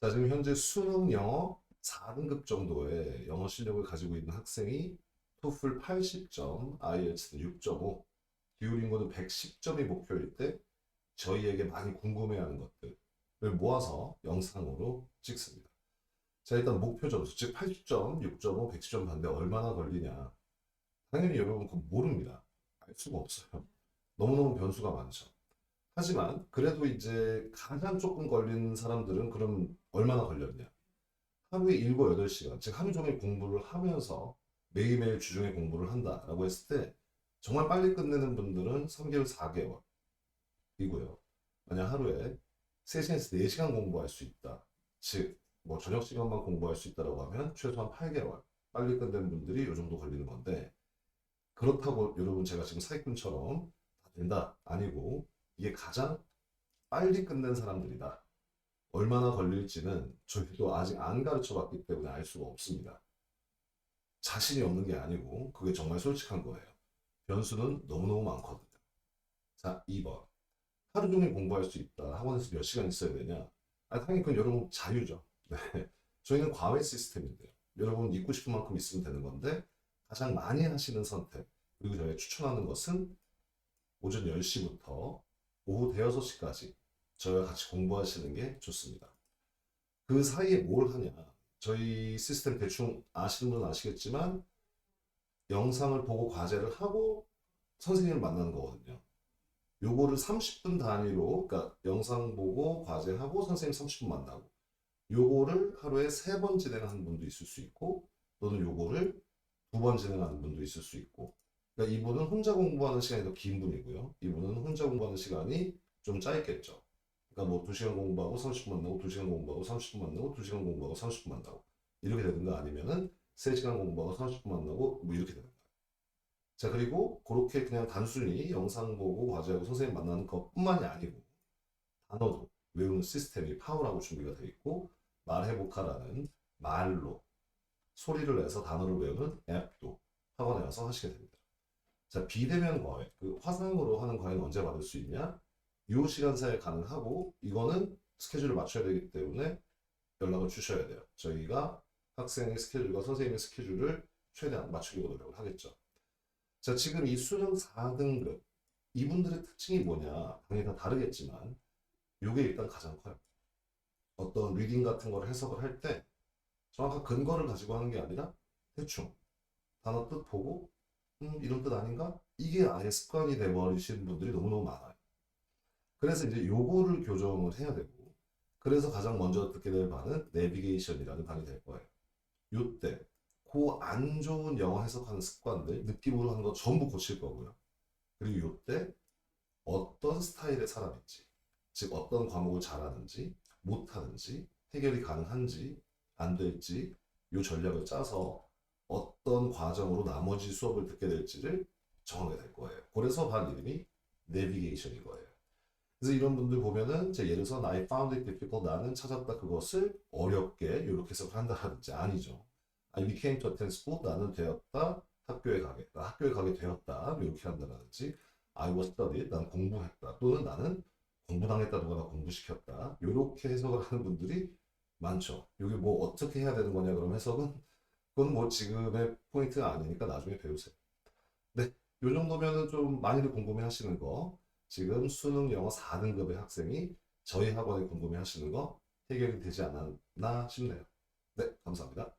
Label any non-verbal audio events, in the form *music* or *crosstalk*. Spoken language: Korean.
자, 지금 현재 수능 영어 4등급 정도의 영어 실력을 가지고 있는 학생이 토플 80점, IELTS는 6.5, 듀오링고는 110점이 목표일 때 저희에게 많이 궁금해하는 것들을 모아서 영상으로 찍습니다. 자, 일단 목표 점수, 즉 80점, 6.5, 110점 받는데 얼마나 걸리냐. 당연히 여러분 그거 모릅니다. 알 수가 없어요. 너무너무 변수가 많죠. 하지만 그래도 이제 가장 조금 걸리는 사람들은 그럼 얼마나 걸렸냐? 하루에 7, 8시간, 즉 하루 종일 공부를 하면서 매일매일 주중에 공부를 한다라고 했을 때 정말 빨리 끝내는 분들은 3개월, 4개월 이고요. 만약 하루에 3시간에서 4시간 공부할 수 있다. 즉, 뭐 저녁 시간만 공부할 수 있다라고 하면 최소한 8개월 빨리 끝내는 분들이 이 정도 걸리는 건데 그렇다고 여러분 제가 지금 사기꾼처럼 다 된다 아니고 이게 가장 빨리 끝낸 사람들이다. 얼마나 걸릴지는 저희도 아직 안 가르쳐 봤기 때문에 알 수가 없습니다. 자신이 없는 게 아니고 그게 정말 솔직한 거예요. 변수는 너무너무 많거든요. 자, 2번. 하루 종일 공부할 수 있다. 학원에서 몇 시간 있어야 되냐? 아, 당연히 그건 여러분 자유죠. *laughs* 네. 저희는 과외 시스템인데요. 여러분 있고 싶은 만큼 있으면 되는 건데 가장 많이 하시는 선택 그리고 저희가 추천하는 것은 오전 10시부터 오후 대여섯 시까지 저희와 같이 공부하시는 게 좋습니다. 그 사이에 뭘 하냐? 저희 시스템 대충 아시는 분은 아시겠지만 영상을 보고 과제를 하고 선생님을 만나는 거거든요. 요거를 30분 단위로, 그러니까 영상 보고 과제하고 선생님 30분 만나고 요거를 하루에 세 번 진행하는 분도 있을 수 있고 또는 요거를 두 번 진행하는 분도 있을 수 있고 그러니까 이분은 혼자 공부하는 시간이 더 긴 분이고요. 이분은 혼자 공부하는 시간이 좀 짧겠죠. 그러니까 뭐 2시간 공부하고 30분 만나고 2시간 공부하고 30분 만나고 2시간 공부하고 30분 만나고 이렇게 되든가 아니면은 3시간 공부하고 30분 만나고 뭐 이렇게 되든가. 자, 그리고 그렇게 그냥 단순히 영상 보고 과제하고 선생님 만나는 것뿐만이 아니고 단어도 외우는 시스템이 파워라고 준비가 되어 있고 말해보카라는 말로 소리를 내서 단어를 외우는 앱도 학원에 와서 하시게 됩니다. 자, 비대면 과외, 그 화상으로 하는 과외는 언제 받을 수 있냐? 이 시간사에 가능하고 이거는 스케줄을 맞춰야 되기 때문에 연락을 주셔야 돼요. 저희가 학생의 스케줄과 선생님의 스케줄을 최대한 맞추려고 노력을 하겠죠. 자, 지금 이 수능 4등급 이분들의 특징이 뭐냐? 당연히 다 다르겠지만 이게 일단 가장 커요. 어떤 리딩 같은 걸 해석을 할 때 정확한 근거를 가지고 하는 게 아니라 대충 단어 뜻 보고 음, 이런 뜻 아닌가? 이게 아예 습관이 돼버리신 분들이 너무너무 많아요. 그래서 이제 요거를 교정을 해야 되고, 그래서 가장 먼저 듣게 될 반은 내비게이션이라는 반이 될 거예요. 요때, 그 안 좋은 영어 해석하는 습관들, 느낌으로 하는 거 전부 고칠 거고요. 그리고 요때 어떤 스타일의 사람인지, 즉 어떤 과목을 잘하는지, 못하는지, 해결이 가능한지, 안 될지, 요 전략을 짜서 어떤 과정으로 나머지 수업을 듣게 될지를 정하게 될 거예요. 그래서 반 이름이 내비게이션인 거예요. 그래서 이런 분들 보면은 제 예를 들어서 I found it difficult 나는 찾았다 그것을 어렵게 이렇게 해석을 한다든지 아니죠. I became to attend school 나는 되었다 학교에 가겠다 학교에 가게 되었다 이렇게 한다든지 I was studied 난 공부했다 또는 나는 공부당했다거나 공부시켰다 이렇게 해석을 하는 분들이 많죠. 이게 뭐 어떻게 해야 되는 거냐 그럼 해석은 그건 뭐 지금의 포인트가 아니니까 나중에 배우세요. 네, 요 정도면은 좀 많이들 궁금해 하시는 거, 지금 수능 영어 4등급의 학생이 저희 학원에 궁금해 하시는 거 해결이 되지 않았나 싶네요. 네, 감사합니다.